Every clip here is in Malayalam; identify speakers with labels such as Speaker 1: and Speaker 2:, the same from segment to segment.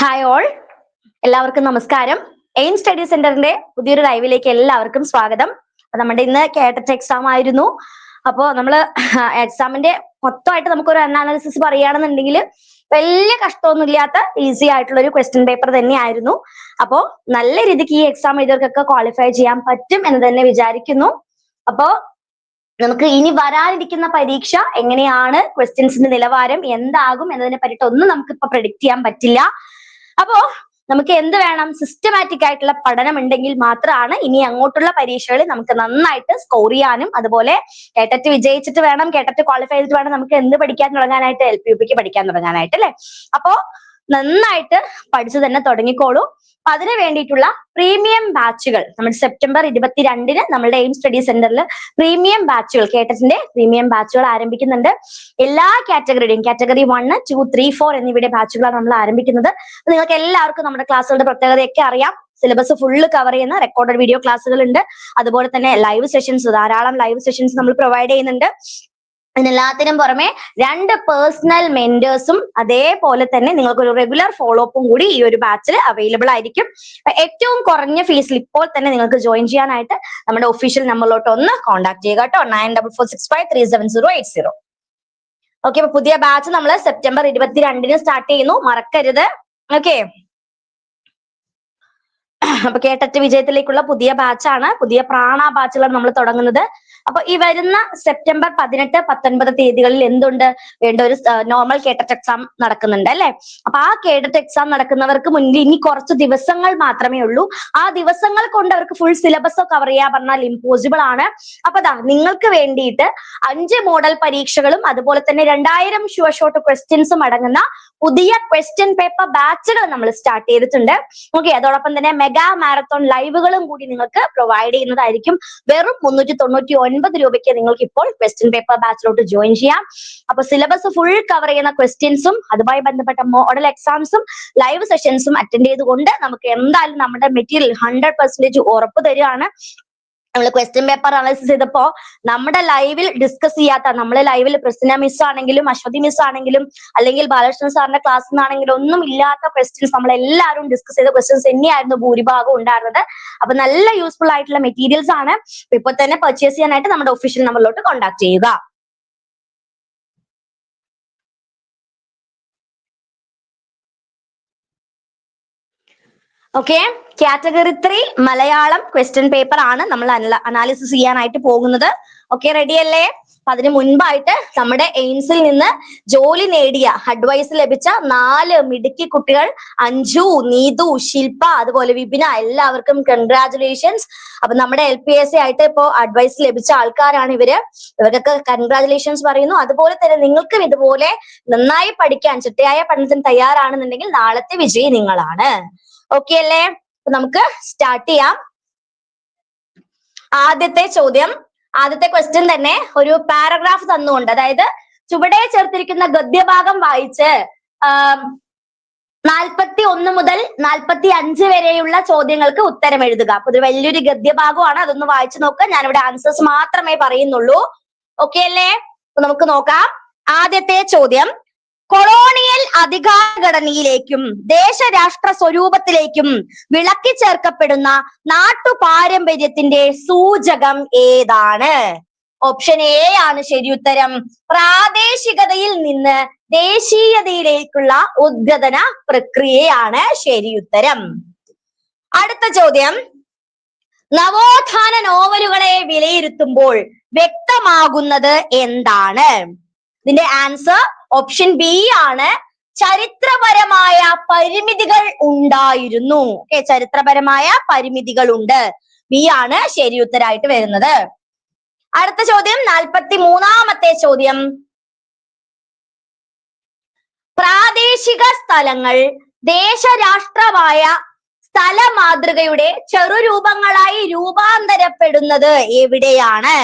Speaker 1: ഹായ് ഓൾ എല്ലാവർക്കും നമസ്കാരം. എയിം സ്റ്റഡി സെന്ററിന്റെ പുതിയൊരു ലൈവിലേക്ക് എല്ലാവർക്കും സ്വാഗതം. നമ്മുടെ ഇന്ന് കേട്ടറ്റ് എക്സാം ആയിരുന്നു. അപ്പോ നമ്മൾ എക്സാമിന്റെ മൊത്തമായിട്ട് നമുക്കൊരു അനാലിസിസ് പറയുകയാണെന്നുണ്ടെങ്കിൽ വലിയ കഷ്ടമൊന്നും ഇല്ലാത്ത ഈസി ആയിട്ടുള്ള ഒരു ക്വസ്റ്റ്യൻ പേപ്പർ തന്നെയായിരുന്നു. അപ്പോ നല്ല രീതിക്ക് ഈ എക്സാം എഴുതിയവർക്കൊക്കെ ക്വാളിഫൈ ചെയ്യാൻ പറ്റും എന്ന് തന്നെ വിചാരിക്കുന്നു. അപ്പോ നമുക്ക് ഇനി വരാനിരിക്കുന്ന പരീക്ഷ എങ്ങനെയാണ്? ക്വസ്റ്റ്യൻസിന്റെ നിലവാരം എന്താകും എന്നതിനെ പറ്റിയിട്ട് ഒന്നും നമുക്ക് ഇപ്പൊ പ്രഡിക്റ്റ് ചെയ്യാൻ പറ്റില്ല. അപ്പോ നമുക്ക് എന്ത് വേണം? സിസ്റ്റമാറ്റിക് ആയിട്ടുള്ള പഠനം ഉണ്ടെങ്കിൽ മാത്രമാണ് ഇനി അങ്ങോട്ടുള്ള പരീക്ഷകളിൽ നമുക്ക് നന്നായിട്ട് സ്കോർ ചെയ്യാനും അതുപോലെ കേട്ടറ്റ് വിജയിച്ചിട്ട് വേണം കേട്ടറ്റ് ക്വാളിഫൈ ചെയ്തിട്ട് വേണം നമുക്ക് എന്ത് പഠിക്കാൻ തുടങ്ങാനായിട്ട് എൽ പി യു പിക്ക് പഠിക്കാൻ തുടങ്ങാനായിട്ട് അല്ലെ? അപ്പോ നന്നായിട്ട് പഠിച്ചു തന്നെ തുടങ്ങിക്കോളൂ. അപ്പൊ അതിന് വേണ്ടിയിട്ടുള്ള പ്രീമിയം ബാച്ചുകൾ നമ്മൾ സെപ്റ്റംബർ ഇരുപത്തിരണ്ടിന് നമ്മുടെ എയിം സ്റ്റഡി സെന്ററിൽ പ്രീമിയം ബാച്ചുകൾ കേട്ടറ്റിന്റെ പ്രീമിയം ബാച്ചുകൾ ആരംഭിക്കുന്നുണ്ട്. എല്ലാ കാറ്റഗറിയുടെയും category one two three four എന്നിവയുടെ ബാച്ചുകളാണ് നമ്മൾ ആരംഭിക്കുന്നത്. നിങ്ങൾക്ക് എല്ലാവർക്കും നമ്മുടെ ക്ലാസ്സുകളുടെ പ്രത്യേകതയൊക്കെ അറിയാം. സിലബസ് ഫുള്ള് കവർ ചെയ്യുന്ന റെക്കോർഡഡ് വീഡിയോ ക്ലാസ്സുകൾ ഉണ്ട് അതുപോലെ തന്നെ ലൈവ് സെഷൻസ് ധാരാളം ലൈവ് സെഷൻസ് നമ്മൾ പ്രൊവൈഡ് ചെയ്യുന്നുണ്ട്. ഇതിനെല്ലാത്തിനും പുറമെ രണ്ട് പേഴ്സണൽ മെന്റേഴ്സും അതേപോലെ തന്നെ നിങ്ങൾക്ക് ഒരു റെഗുലർ ഫോളോ അപ്പും കൂടി ഈ ഒരു ബാച്ചിൽ അവൈലബിൾ ആയിരിക്കും. ഏറ്റവും കുറഞ്ഞ ഫീസിൽ ഇപ്പോൾ തന്നെ നിങ്ങൾക്ക് ജോയിൻ ചെയ്യാനായിട്ട് നമ്മുടെ ഒഫീഷ്യൽ നമ്പറിലോട്ട് ഒന്ന് കോൺടാക്ട് ചെയ്യുക കേട്ടോ. Nine double four six five three seven zero eight zero okay അപ്പൊ പുതിയ ബാച്ച് നമ്മൾ സെപ്റ്റംബർ ഇരുപത്തിരണ്ടിന് സ്റ്റാർട്ട് ചെയ്യുന്നു. മറക്കരുത്. ഓക്കെ അപ്പൊ കേട്ടറ്റ് വിജയത്തിലേക്കുള്ള പുതിയ ബാച്ചാണ് പുതിയ പ്രാണ ബാച്ചുകളാണ് നമ്മൾ തുടങ്ങുന്നത്. അപ്പൊ ഈ വരുന്ന സെപ്റ്റംബർ പതിനെട്ട് പത്തൊൻപത് തീയതികളിൽ എന്തുണ്ട്? വേണ്ട ഒരു നോർമൽ കേട്ടറ്റ് എക്സാം നടക്കുന്നുണ്ട് അല്ലെ? അപ്പൊ ആ കേട്ടറ്റ് എക്സാം നടക്കുന്നവർക്ക് മുന്നിൽ ഇനി കുറച്ച് ദിവസങ്ങൾ മാത്രമേ ഉള്ളൂ. ആ ദിവസങ്ങൾ കൊണ്ട് അവർക്ക് ഫുൾ സിലബസ് കവർ ചെയ്യാൻ പറഞ്ഞാൽ ഇമ്പോസിബിൾ ആണ്. അപ്പൊ ദാ നിങ്ങൾക്ക് വേണ്ടിയിട്ട് അഞ്ച് മോഡൽ പരീക്ഷകളും അതുപോലെ തന്നെ രണ്ടായിരം ഷുവർ ഷോട്ട് ക്വസ്റ്റ്യൻസും അടങ്ങുന്ന പുതിയ ക്വസ്റ്റ്യൻ പേപ്പർ ബാച്ചുകൾ നമ്മൾ സ്റ്റാർട്ട് ചെയ്തിട്ടുണ്ട്. ഓക്കെ അതോടൊപ്പം തന്നെ മെഗാ മാരത്തോൺ ലൈവുകളും കൂടി നിങ്ങൾക്ക് പ്രൊവൈഡ് ചെയ്യുന്നതായിരിക്കും. വെറും മുന്നൂറ്റി തൊണ്ണൂറ്റി ഒൻപത് രൂപയ്ക്ക് നിങ്ങൾക്ക് ഇപ്പോൾ ക്വസ്റ്റ്യൻ പേപ്പർ ബാച്ചിലോട്ട് ജോയിൻ ചെയ്യാം. അപ്പൊ സിലബസ് ഫുൾ കവർ ചെയ്യുന്ന ക്വസ്റ്റ്യൻസും അതുമായി ബന്ധപ്പെട്ട മോഡൽ എക്സാംസും ലൈവ് സെഷൻസും അറ്റൻഡ് ചെയ്തുകൊണ്ട് നമുക്ക് എന്തായാലും നമ്മുടെ മെറ്റീരിയൽ ഹൺഡ്രഡ് പെർസെന്റേജ് ഉറപ്പ് തരികയാണ്. നമ്മൾ ക്വസ്റ്റ്യൻ പേപ്പർ അനലൈസിസ് ചെയ്തപ്പോ നമ്മുടെ ലൈവിൽ ഡിസ്കസ് ചെയ്യാത്ത നമ്മളെ ലൈവിൽ പ്രസന്ന മിസ് ആണെങ്കിലും അശ്വതി മിസ് ആണെങ്കിലും അല്ലെങ്കിൽ ബാലകൃഷ്ണൻ സാറിന്റെ ക്ലാസ്സിൽ ആണെങ്കിലും ഒന്നും ഇല്ലാത്ത ക്വസ്റ്റ്യൻസ് നമ്മൾ എല്ലാവരും ഡിസ്കസ് ചെയ്ത ക്വസ്റ്റ്യൻസ് തന്നെയായിരുന്നു ഭൂരിഭാഗം ഉണ്ടായിരുന്നത്. അപ്പൊ നല്ല യൂസ്ഫുൾ ആയിട്ടുള്ള മെറ്റീരിയൽസ് ആണ്. ഇപ്പൊ തന്നെ പർച്ചേസ് ചെയ്യാനായിട്ട് നമ്മുടെ ഒഫീഷ്യൽ നമ്പറിലോട്ട് കോൺടാക്ട് ചെയ്യുക. Okay category three Malayalam question paper ആണ് നമ്മൾ അനാലിസിസ് ചെയ്യാനായിട്ട് പോകുന്നത്. ഓക്കെ റെഡി അല്ലേ? അപ്പൊ അതിന് മുൻപായിട്ട് നമ്മുടെ എയിംസിൽ നിന്ന് ജോലി നേടിയ അഡ്വൈസ് ലഭിച്ച നാല് മിടുക്കി കുട്ടികൾ അഞ്ജു നീതു ശില്പ അതുപോലെ വിപിന എല്ലാവർക്കും കൺഗ്രാചുലേഷൻസ് അപ്പൊ നമ്മുടെ എൽ പി എസ് സി ആയിട്ട് ഇപ്പോ അഡ്വൈസ് ലഭിച്ച ആൾക്കാരാണ് ഇവർ. ഇവർക്കൊക്കെ കൺഗ്രാചുലേഷൻസ് പറയുന്നു. അതുപോലെ തന്നെ നിങ്ങൾക്കും ഇതുപോലെ നന്നായി പഠിക്കാൻ ചിട്ടയായ പഠനത്തിന് തയ്യാറാണെന്നുണ്ടെങ്കിൽ നാളത്തെ വിജയി നിങ്ങളാണ്. ഓക്കെ അല്ലേ? അപ്പൊ നമുക്ക് സ്റ്റാർട്ട് ചെയ്യാം. ആദ്യത്തെ ചോദ്യം ആദ്യത്തെ ക്വസ്റ്റ്യൻ തന്നെ ഒരു പാരഗ്രാഫ് തന്നുകൊണ്ട് അതായത് ചുവടെ ചേർത്തിരിക്കുന്ന ഗദ്യഭാഗം വായിച്ച് നാൽപ്പത്തി ഒന്ന് മുതൽ നാൽപ്പത്തി അഞ്ച് വരെയുള്ള ചോദ്യങ്ങൾക്ക് ഉത്തരം എഴുതുക. അപ്പൊ ഇത് വലിയൊരു ഗദ്യഭാഗമാണ് അതൊന്ന് വായിച്ചു നോക്കുക ഞാനിവിടെ ആൻസേഴ്സ് മാത്രമേ പറയുന്നുള്ളൂ. ഓക്കെ അല്ലേ? നമുക്ക് നോക്കാം. ആദ്യത്തെ ചോദ്യം കൊളോണിയൽ അധികാരഘടനയിലേക്കും ദേശരാഷ്ട്ര സ്വരൂപത്തിലേക്കും വിളക്കി ചേർക്കപ്പെടുന്ന നാട്ടു പാരമ്പര്യത്തിന്റെ സൂചകം ഏതാണ്? ഓപ്ഷൻ എ ആണ് ശരി ഉത്തരം. പ്രാദേശികതയിൽ നിന്ന് ദേശീയതയിലേക്കുള്ള ഉദ്ഗതന പ്രക്രിയയാണ് ശരി ഉത്തരം. അടുത്ത ചോദ്യം. നവോത്ഥാന നോവലുകളെ വിലയിരുത്തുമ്പോൾ വ്യക്തമാകുന്നത് എന്താണ്? ഇതിന്റെ ആൻസർ ഓപ്ഷൻ ബി ആണ്. ചരിത്രപരമായ പരിമിതികൾ ഉണ്ടായിരുന്നു. ഓക്കെ ചരിത്രപരമായ പരിമിതികൾ ഉണ്ട്. ബി ആണ് ശരി ഉത്തരായിട്ട് വരുന്നത്. അടുത്ത ചോദ്യം നാൽപ്പത്തി മൂന്നാമത്തെ ചോദ്യം. പ്രാദേശിക സ്ഥലങ്ങൾ ദേശരാഷ്ട്രമായ സ്ഥല മാതൃകയുടെ ചെറുരൂപങ്ങളായി രൂപാന്തരപ്പെടുന്നത് എവിടെയാണ്?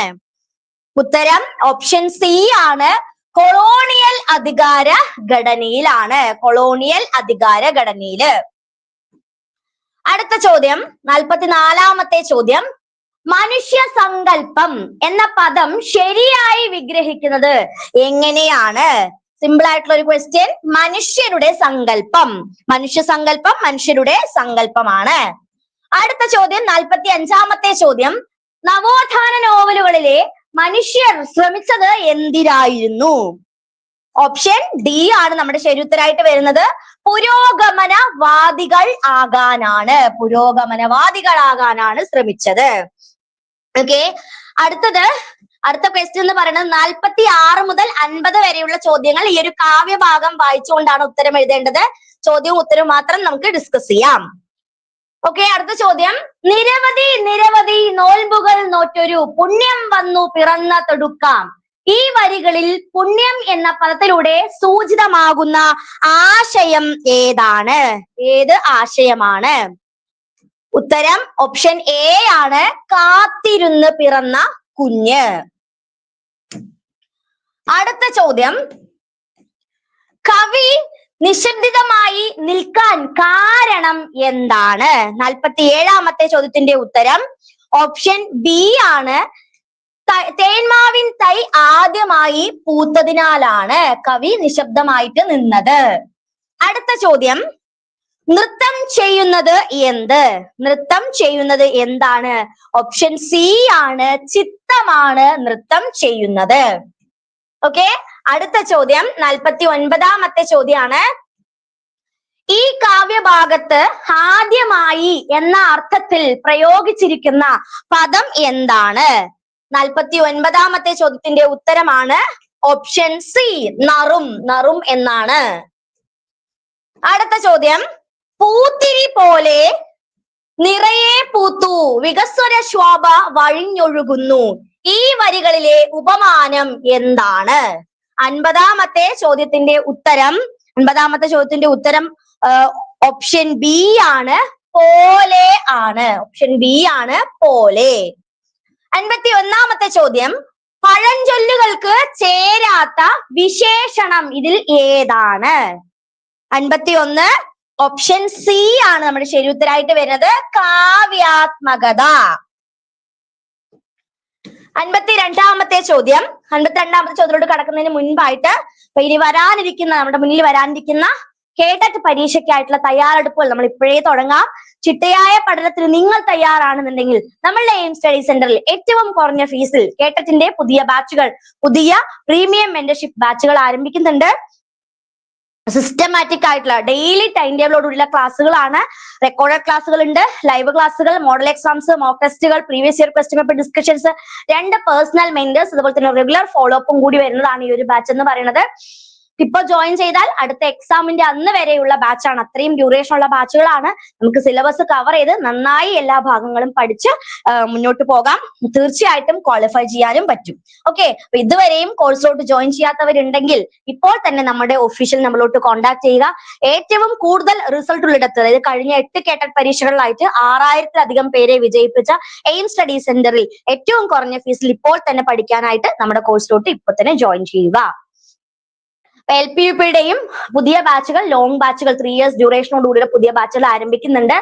Speaker 1: ഉത്തരം ഓപ്ഷൻ സി ആണ്. കൊളോണിയൽ അധികാര ഘടനയിലാണ്. കൊളോണിയൽ അധികാര ഘടനയിൽ. അടുത്ത ചോദ്യം നാൽപ്പത്തിനാലാമത്തെ ചോദ്യം. മനുഷ്യ സങ്കല്പം എന്ന പദം ശരിയായി വിഗ്രഹിക്കുന്നത് എങ്ങനെയാണ്? സിമ്പിൾ ആയിട്ടുള്ള ഒരു ക്വസ്റ്റ്യൻ മനുഷ്യരുടെ സങ്കല്പം. മനുഷ്യ സങ്കല്പം മനുഷ്യരുടെ സങ്കല്പമാണ്. അടുത്ത ചോദ്യം നാൽപ്പത്തി അഞ്ചാമത്തെ ചോദ്യം. നവോത്ഥാന നോവലുകളിലെ മനുഷ്യർ ശ്രമിച്ചത് എന്തിനായിരുന്നു? ഓപ്ഷൻ ഡി ആണ് നമ്മുടെ ശരിയുത്തരായിട്ട് വരുന്നത്. പുരോഗമനവാദികൾ ആകാനാണ്. പുരോഗമനവാദികളാകാനാണ് ശ്രമിച്ചത്. ഓക്കെ അടുത്തത് അടുത്ത ക്വസ്റ്റ്യൻ എന്ന് പറയുന്നത് നാൽപ്പത്തി ആറ് മുതൽ അൻപത് വരെയുള്ള ചോദ്യങ്ങൾ ഈ ഒരു കാവ്യഭാഗം വായിച്ചുകൊണ്ടാണ് ഉത്തരം എഴുതേണ്ടത്. ചോദ്യവും ഉത്തരവും മാത്രം നമുക്ക് ഡിസ്കസ് ചെയ്യാം. ഓക്കെ അടുത്ത ചോദ്യം. നിരവധി നിരവധി നോൽമ്പുകൾ നോറ്റൊരു പുണ്യം വന്നു പിറന്ന തൊടുക്കാം. ഈ വരികളിൽ പുണ്യം എന്ന പദത്തിലൂടെ സൂചിതമാകുന്ന ആശയം ഏതാണ്? ഏത് ആശയമാണ്? ഉത്തരം ഓപ്ഷൻ എ ആണ്. കാത്തിരുന്ന് പിറന്ന കുഞ്ഞ്. അടുത്ത ചോദ്യം. കവി നിശബ്ദിതമായി നിൽക്കാൻ കാരണം എന്താണ്? നാൽപ്പത്തി ഏഴാമത്തെ ചോദ്യത്തിന്റെ ഉത്തരം ഓപ്ഷൻ ബി ആണ്. തേന്മാവിൻ തൈ ആദ്യമായി പൂത്തതിനാലാണ് കവി നിശബ്ദമായിട്ട് നിന്നത്. അടുത്ത ചോദ്യം നൃത്തം ചെയ്യുന്നത് എന്ത്? നൃത്തം ചെയ്യുന്നത് എന്താണ്? ഓപ്ഷൻ സി ആണ് ചിത്തമാണ് നൃത്തം ചെയ്യുന്നത്. ഓക്കെ അടുത്ത ചോദ്യം നാൽപ്പത്തി ഒൻപതാമത്തെ ചോദ്യമാണ് ഈ കാവ്യഭാഗത്ത് ആദ്യമായി എന്ന അർത്ഥത്തിൽ പ്രയോഗിച്ചിരിക്കുന്ന പദം എന്താണ്? നാൽപ്പത്തി ഒൻപതാമത്തെ ചോദ്യത്തിന്റെ ഉത്തരമാണ് ഓപ്ഷൻ സി നറും. നറും എന്നാണ്. അടുത്ത ചോദ്യം പൂത്തിരി പോലെ നിറയെ പൂത്തു വികസ്വര ശോഭ വഴിഞ്ഞൊഴുകുന്നു. ഈ വരികളിലെ ഉപമാനം എന്താണ്? അൻപതാമത്തെ ചോദ്യത്തിന്റെ ഉത്തരം. അൻപതാമത്തെ ചോദ്യത്തിന്റെ ഉത്തരം ഓപ്ഷൻ ബി ആണ്. പോലെ ആണ്. ഓപ്ഷൻ ബി ആണ് പോലെ. അൻപത്തി ഒന്നാമത്തെ ചോദ്യം. പഴഞ്ചൊല്ലുകൾക്ക് ചേരാത്ത വിശേഷണം ഇതിൽ ഏതാണ്? അൻപത്തി ഒന്ന് ഓപ്ഷൻ സി ആണ് നമ്മുടെ ശരി ഉത്തരായിട്ട് വരുന്നത്. കാവ്യാത്മകത. അൻപത്തി രണ്ടാമത്തെ ചോദ്യം. അൻപത്തി രണ്ടാമത്തെ ചോദ്യത്തോട് കടക്കുന്നതിന് മുൻപായിട്ട് ഇനി വരാനിരിക്കുന്ന നമ്മുടെ മുന്നിൽ വരാനിരിക്കുന്ന കേട്ടറ്റ് പരീക്ഷയ്ക്കായിട്ടുള്ള തയ്യാറെടുപ്പുകൾ നമ്മൾ ഇപ്പോഴേ തുടങ്ങാം. ചിട്ടയായ പഠനത്തിന് നിങ്ങൾ തയ്യാറാണെന്നുണ്ടെങ്കിൽ നമ്മളുടെ എയിം സ്റ്റഡി സെന്ററിൽ ഏറ്റവും കുറഞ്ഞ ഫീസിൽ കേട്ടറ്റിന്റെ പുതിയ ബാച്ചുകൾ പുതിയ പ്രീമിയം മെന്റർഷിപ്പ് ബാച്ചുകൾ ആരംഭിക്കുന്നുണ്ട്. സിസ്റ്റമാറ്റിക് ആയിട്ടുള്ള ഡെയിലി ടൈം ടേബിളോടുള്ള ക്ലാസ്സുകളാണ്. റെക്കോർഡഡ് ക്ലാസ്സുകൾ ഉണ്ട് ലൈവ് ക്ലാസ്സുകൾ മോഡൽ എക്സാംസ് മോക്ക് ടെസ്റ്റുകൾ previous year question paper discussions രണ്ട് പേഴ്സണൽ മെന്റേഴ്സ് അതുപോലെ തന്നെ റെഗുലർ ഫോളോ അപ്പും കൂടി വരുന്നതാണ് ഈ ഒരു ബാച്ച് എന്ന് പറയുന്നത്. ഇപ്പൊ ജോയിൻ ചെയ്താൽ അടുത്ത എക്സാമിന്റെ അന്ന് വരെയുള്ള ബാച്ചാണ് അത്രയും ഡ്യൂറേഷൻ ഉള്ള ബാച്ചുകളാണ് നമുക്ക് സിലബസ് കവർ ചെയ്ത് നന്നായി എല്ലാ ഭാഗങ്ങളും പഠിച്ച് മുന്നോട്ട് പോകാം. തീർച്ചയായിട്ടും ക്വാളിഫൈ ചെയ്യാനും പറ്റും. ഓക്കെ ഇതുവരെയും കോഴ്സിലോട്ട് ജോയിൻ ചെയ്യാത്തവരുണ്ടെങ്കിൽ ഇപ്പോൾ തന്നെ നമ്മുടെ ഒഫീഷ്യൽ നമ്മളോട്ട് കോൺടാക്ട് ചെയ്യുക. ഏറ്റവും കൂടുതൽ റിസൾട്ട് ഉള്ളിടത്ത് അതായത് കഴിഞ്ഞ എട്ട് കേട്ട പരീക്ഷകളിലായിട്ട് ആറായിരത്തിലധികം പേരെ വിജയിപ്പിച്ച എയിം സ്റ്റഡി സെന്ററിൽ ഏറ്റവും കുറഞ്ഞ ഫീസിൽ ഇപ്പോൾ തന്നെ പഠിക്കാനായിട്ട് നമ്മുടെ കോഴ്സിലോട്ട് ഇപ്പൊ തന്നെ ജോയിൻ ചെയ്യുക. എൽ പി യു പിയുടെയും പുതിയ ബാച്ചുകൾ ലോങ് ബാച്ചുകൾ ത്രീ ഇയേഴ്സ് ഡ്യൂറേഷനോടുകൂടിയുള്ള പുതിയ ബാച്ചുകൾ ആരംഭിക്കുന്നുണ്ട്.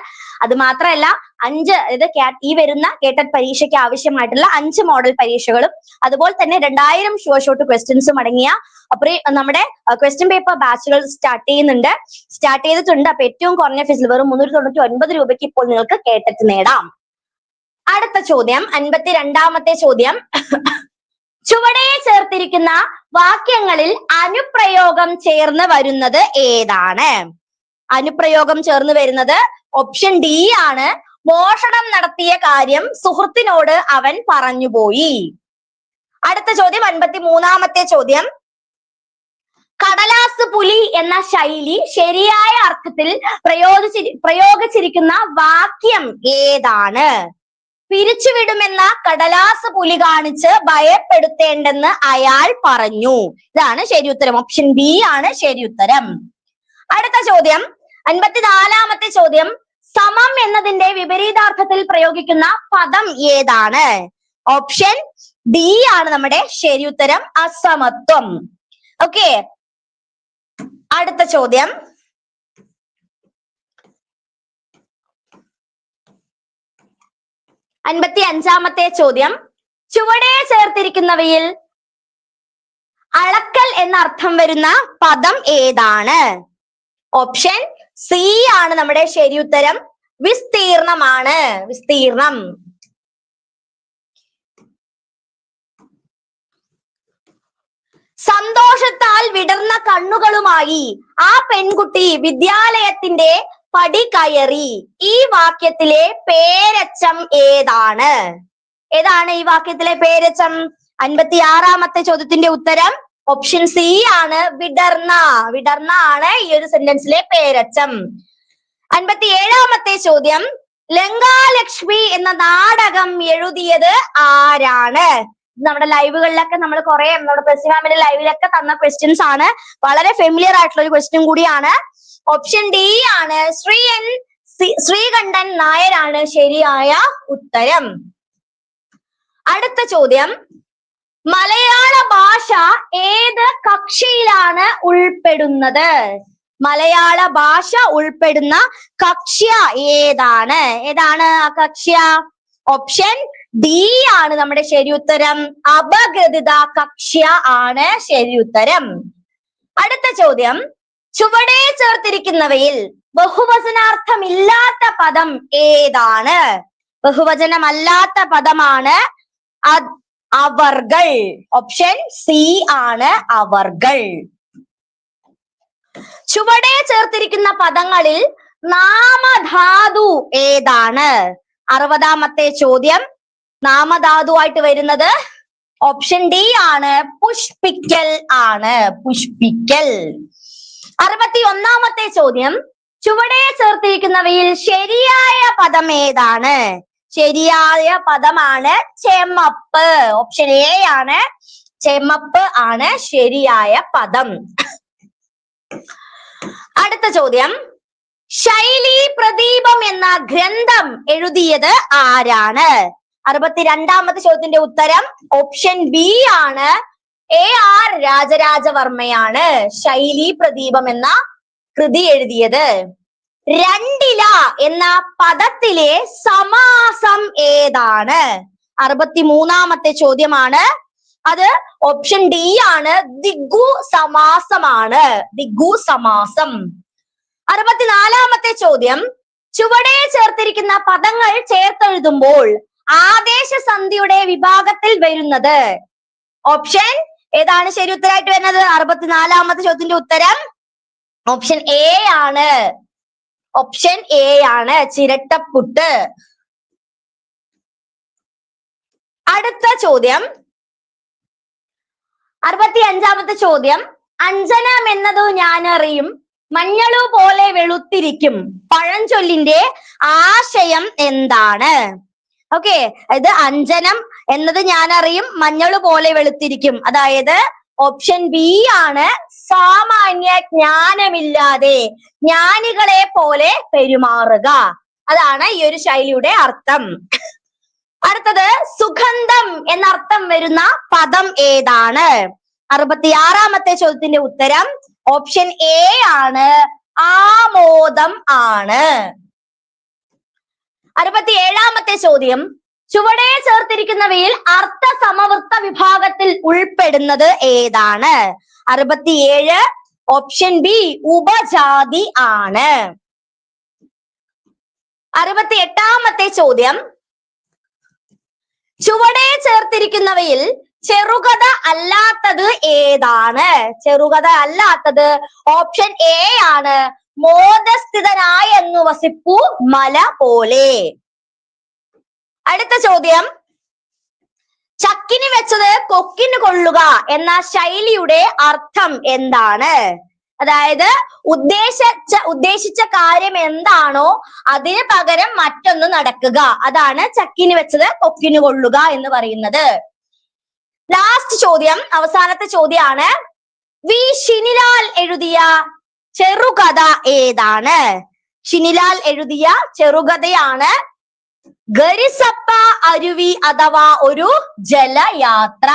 Speaker 1: അത് മാത്രമല്ല അഞ്ച് അതായത് ഈ വരുന്ന കേട്ടറ്റ് പരീക്ഷയ്ക്ക് ആവശ്യമായിട്ടുള്ള അഞ്ച് മോഡൽ പരീക്ഷകളും അതുപോലെ തന്നെ രണ്ടായിരം ഷുവർ ഷോട്ട് ക്വസ്റ്റ്യൻസും അടങ്ങിയ അപ്പൊ നമ്മുടെ ക്വസ്റ്റ്യൻ പേപ്പർ ബാച്ചുകൾ സ്റ്റാർട്ട് ചെയ്യുന്നുണ്ട്. സ്റ്റാർട്ട് ചെയ്തിട്ടുണ്ട്. അപ്പൊ ഏറ്റവും കുറഞ്ഞ ഫീസിൽ വെറും മുന്നൂറ്റി തൊണ്ണൂറ്റി ഒൻപത് രൂപയ്ക്ക് ഇപ്പോൾ നിങ്ങൾക്ക് കേട്ടറ്റ് നേടാം. അടുത്ത ചോദ്യം അൻപത്തി രണ്ടാമത്തെ ചോദ്യം. ചുവടെ ചേർത്തിരിക്കുന്ന വാക്യങ്ങളിൽ അനുപ്രയോഗം ചേർന്ന് വരുന്നത് ഏതാണ്? അനുപ്രയോഗം ചേർന്ന് വരുന്നത് ഓപ്ഷൻ ഡി ആണ്. മോഷണം നടത്തിയ കാര്യം സുഹൃത്തിനോട് അവൻ പറഞ്ഞുപോയി അടുത്ത ചോദ്യം അൻപത്തി മൂന്നാമത്തെ ചോദ്യം. കടലാസ് പുലി എന്ന ശൈലി ശരിയായ അർത്ഥത്തിൽ പ്രയോഗിച്ചി പ്രയോഗിച്ചിരിക്കുന്ന വാക്യം ഏതാണ്? പിരിച്ചുവിടുമെന്ന കടലാസ് പുലി കാണിച്ച് ഭയപ്പെടുത്തേണ്ടെന്ന് അയാൾ പറഞ്ഞു. ഇതാണ് ശരി ഉത്തരം. ഓപ്ഷൻ ബി ആണ് ശരി ഉത്തരം. അടുത്ത ചോദ്യം. അൻപത്തിനാലാമത്തെ ചോദ്യം. സമം എന്നതിന്റെ വിപരീതാർത്ഥത്തിൽ പ്രയോഗിക്കുന്ന പദം ഏതാണ്? ഓപ്ഷൻ ഡി ആണ് നമ്മുടെ ശരി ഉത്തരം. അസമത്വം. ഓക്കെ അടുത്ത ചോദ്യം. അൻപത്തി അഞ്ചാമത്തെ ചോദ്യം. ചുവടെ ചേർത്തിരിക്കുന്നവയിൽ അളക്കൽ എന്ന അർത്ഥം വരുന്ന പദം ഏതാണ്? ഓപ്ഷൻ സി ആണ് നമ്മുടെ ശരിയുത്തരം. വിസ്തീർണമാണ്. വിസ്തീർണം. സന്തോഷത്താൽ വിടർന്ന കണ്ണുകളുമായി ആ പെൺകുട്ടി വിദ്യാലയത്തിന്റെ പടി കയറി. ഈ വാക്യത്തിലെ പേരച്ചം ഏതാണ്? ഏതാണ് ഈ വാക്യത്തിലെ പേരച്ചം? അൻപത്തി ആറാമത്തെ ചോദ്യത്തിന്റെ ഉത്തരം ഓപ്ഷൻ സി ആണ്. വിടർന്ന. വിടർന്ന ആണ് ഈ ഒരു സെന്റൻസിലെ പേരച്ചം. അൻപത്തി ഏഴാമത്തെ ചോദ്യം ലങ്കാലക്ഷ്മി എന്ന നാടകം എഴുതിയത് ആരാണ്? നമ്മുടെ ലൈവുകളിലൊക്കെ നമ്മൾ കുറെ നമ്മുടെ പ്രസി ഫാമിലി ലൈവിലൊക്കെ തന്ന ക്വസ്റ്റ്യൻസ് ആണ്. വളരെ ഫെമിലിയർ ആയിട്ടുള്ള ഒരു ക്വസ്റ്റ്യൻ കൂടിയാണ്. ഓപ്ഷൻ ഡി ആണ്. ശ്രീ എൻ ശ്രീകണ്ഠൻ നായരാണ് ശരിയായ ഉത്തരം. അടുത്ത ചോദ്യം. മലയാള ഭാഷ ഏത് കക്ഷിയിലാണ് ഉൾപ്പെടുന്നത്? മലയാള ഭാഷ ഉൾപ്പെടുന്ന കക്ഷ്യ ഏതാണ്? ഏതാണ് ആ കക്ഷ്യ? ഓപ്ഷൻ ഡി ആണ് നമ്മുടെ ശരി ഉത്തരം. അപഗ്രഥിത കക്ഷ്യ ആണ് ശരി ഉത്തരം. അടുത്ത ചോദ്യം. ചുവടെ ചേർത്തിരിക്കുന്നവയിൽ ബഹുവചനാർത്ഥമില്ലാത്ത പദം ഏതാണ്? ബഹുവചനമല്ലാത്ത പദമാണ് അവർകൾ. ഓപ്ഷൻ സി ആണ് അവർകൾ. ചുവടെ ചേർത്തിരിക്കുന്ന പദങ്ങളിൽ നാമധാതു ഏതാണ്? അറുപതാമത്തെ ചോദ്യം. നാമധാതുവായിട്ട് വരുന്നത് ഓപ്ഷൻ ഡി ആണ്. പുഷ്പിക്കൽ ആണ്. പുഷ്പിക്കൽ. അറുപത്തി ഒന്നാമത്തെ ചോദ്യം. ചുവടെ ചേർത്തിരിക്കുന്നവയിൽ ശരിയായ പദം ഏതാണ്? ശരിയായ പദമാണ് ചെമ്മപ്പ് ഓപ്ഷൻ എ ആണ്. ചെമ്മപ്പ് ആണ് ശരിയായ പദം. അടുത്ത ചോദ്യം. ശൈലി പ്രദീപം എന്ന ഗ്രന്ഥം എഴുതിയത് ആരാണ്? അറുപത്തിരണ്ടാമത്തെ ചോദ്യത്തിന്റെ ഉത്തരം ഓപ്ഷൻ ബി ആണ്. എ ആർ രാജരാജവർമ്മയാണ് ശൈലി പ്രദീപം എന്ന കൃതി എഴുതിയത്. രണ്ടില എന്ന പദത്തിലെ സമാസം ഏതാണ്? അറുപത്തിമൂന്നാമത്തെ ചോദ്യമാണ്. അത് ഓപ്ഷൻ ഡി ആണ്. ദിഗു സമാസമാണ്. ദിഗു സമാസം. അറുപത്തിനാലാമത്തെ ചോദ്യം. ചുവടെ ചേർത്തിരിക്കുന്ന പദങ്ങൾ ചേർത്തെഴുതുമ്പോൾ ആദേശ സന്ധിയുടെ വിഭാഗത്തിൽ വരുന്നത്. ഓപ്ഷൻ ഏതാണ് ശരി ഉത്തരമായിട്ട് വരുന്നത്? അറുപത്തിനാലാമത്തെ ചോദ്യത്തിന്റെ ഉത്തരം ഓപ്ഷൻ എ ആണ്. ഓപ്ഷൻ എ ആണ് ചിരട്ടപ്പുട്ട്. അടുത്ത ചോദ്യം. അറുപത്തി അഞ്ചാമത്തെ ചോദ്യം. അഞ്ജനം എന്നത് ഞാൻ അറിയും. മഞ്ഞളു പോലെ വെളുത്തിരിക്കും. പഴഞ്ചൊല്ലിന്റെ ആശയം എന്താണ്? ഓക്കെ ഇത് അഞ്ജനം എന്നത് ഞാൻ അറിയും മഞ്ഞൾ പോലെ വെളുത്തിരിക്കും. അതായത് ഓപ്ഷൻ ബി ആണ് സാമാന്യ ജ്ഞാനമില്ലാതെ ജ്ഞാനികളെ പോലെ പെരുമാറുക. അതാണ് ഈ ഒരു ശൈലിയുടെ അർത്ഥം. അടുത്തത് സുഗന്ധം എന്നർത്ഥം വരുന്ന പദം ഏതാണ്? അറുപത്തിയാറാമത്തെ ചോദ്യത്തിന്റെ ഉത്തരം ഓപ്ഷൻ എ ആണ്. ആമോദം ആണ്. അറുപത്തി ഏഴാമത്തെ ചോദ്യം ചുവടെ ചേർത്തിരിക്കുന്നവയിൽ അർത്ഥ സമവൃത്ത വിഭാഗത്തിൽ ഉൾപ്പെടുന്നത് ഏതാണ്? അറുപത്തിയേഴ് ഓപ്ഷൻ ബി ഉപജാതി ആണ്. അറുപത്തി എട്ടാമത്തെ ചോദ്യം. ചുവടെ ചേർത്തിരിക്കുന്നവയിൽ ചെറുകഥ അല്ലാത്തത് ഏതാണ്? ചെറുകഥ അല്ലാത്തത് ഓപ്ഷൻ എ ആണ്. മോദസ്ഥിതനായെന്നു വസിപ്പു മല പോലെ. അടുത്ത ചോദ്യം. ചക്കിന് വെച്ചത് കൊക്കിന് കൊള്ളുക എന്ന ശൈലിയുടെ അർത്ഥം എന്താണ്? അതായത് ഉദ്ദേശിച്ച ഉദ്ദേശിച്ച കാര്യം എന്താണോ അതിന് പകരം മറ്റൊന്ന് നടക്കുക. അതാണ് ചക്കിന് വെച്ചത് കൊക്കിന് കൊള്ളുക എന്ന് പറയുന്നത്. ലാസ്റ്റ് ചോദ്യം അവസാനത്തെ ചോദ്യമാണ്. വി ഷിനിലാൽ എഴുതിയ ചെറുകഥ ഏതാണ്? ഷിനിലാൽ എഴുതിയ ചെറുകഥയാണ് ഗരിസപ്പ അരുവി അഥവാ ഒരു ജലയാത്ര.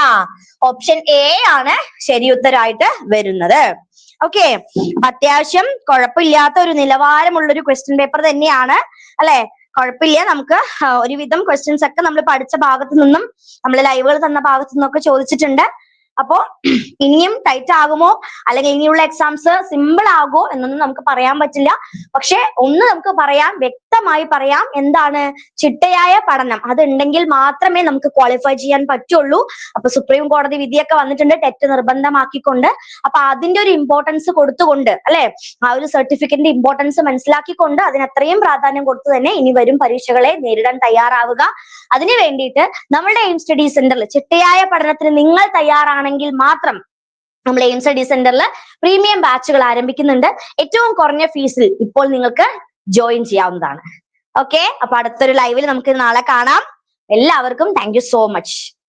Speaker 1: ഓപ്ഷൻ എ ആണ് ശരി ഉത്തരായിട്ട് വരുന്നത്. ഓക്കെ അത്യാവശ്യം കുഴപ്പമില്ലാത്ത ഒരു നിലവാരമുള്ള ഒരു ക്വസ്റ്റ്യൻ പേപ്പർ തന്നെയാണ്. അല്ലെ? കുഴപ്പമില്ല. നമുക്ക് ഒരുവിധം ക്വസ്റ്റ്യൻസ് ഒക്കെ നമ്മൾ പഠിച്ച ഭാഗത്തു നിന്നും നമ്മൾ ലൈവുകൾ തന്ന ഭാഗത്തു നിന്നൊക്കെ ചോദിച്ചിട്ടുണ്ട്. അപ്പോ ഇനിയും ടൈറ്റ് ആകുമോ? അല്ലെങ്കിൽ ഇനിയുള്ള എക്സാംസ് സിമ്പിൾ ആകുമോ? എന്നൊന്നും നമുക്ക് പറയാൻ പറ്റില്ല. പക്ഷെ ഒന്ന് നമുക്ക് പറയാം. വ്യക്തമായി പറയാം എന്താണ് ചിട്ടയായ പഠനം. അത് ഉണ്ടെങ്കിൽ മാത്രമേ നമുക്ക് ക്വാളിഫൈ ചെയ്യാൻ പറ്റുള്ളൂ. അപ്പൊ സുപ്രീം കോടതി വിധിയൊക്കെ വന്നിട്ടുണ്ട് ടെറ്റ് നിർബന്ധമാക്കിക്കൊണ്ട്. അപ്പൊ അതിന്റെ ഒരു ഇമ്പോർട്ടൻസ് കൊടുത്തുകൊണ്ട് അല്ലെ? ആ ഒരു സർട്ടിഫിക്കറ്റിന്റെ ഇമ്പോർട്ടൻസ് മനസ്സിലാക്കിക്കൊണ്ട് അതിന് അത്രയും പ്രാധാന്യം കൊടുത്തു തന്നെ ഇനി വരും പരീക്ഷകളെ നേരിടാൻ തയ്യാറാവുക. അതിനു വേണ്ടിയിട്ട് നമ്മളുടെ എയിം സ്റ്റഡി സെന്ററിൽ ചിട്ടയായ പഠനത്തിന് നിങ്ങൾ തയ്യാറാണെങ്കിൽ മാത്രം നമ്മൾ എയിം സ്റ്റഡി സെന്ററിൽ പ്രീമിയം ബാച്ചുകൾ ആരംഭിക്കുന്നുണ്ട്. ഏറ്റവും കുറഞ്ഞ ഫീസിൽ ഇപ്പോൾ നിങ്ങൾക്ക് ജോയിൻ ചെയ്യാവുന്നതാണ്. ഓക്കെ അപ്പൊ അടുത്തൊരു ലൈവിൽ നമുക്ക് നാളെ കാണാം. എല്ലാവർക്കും താങ്ക് സോ മച്ച്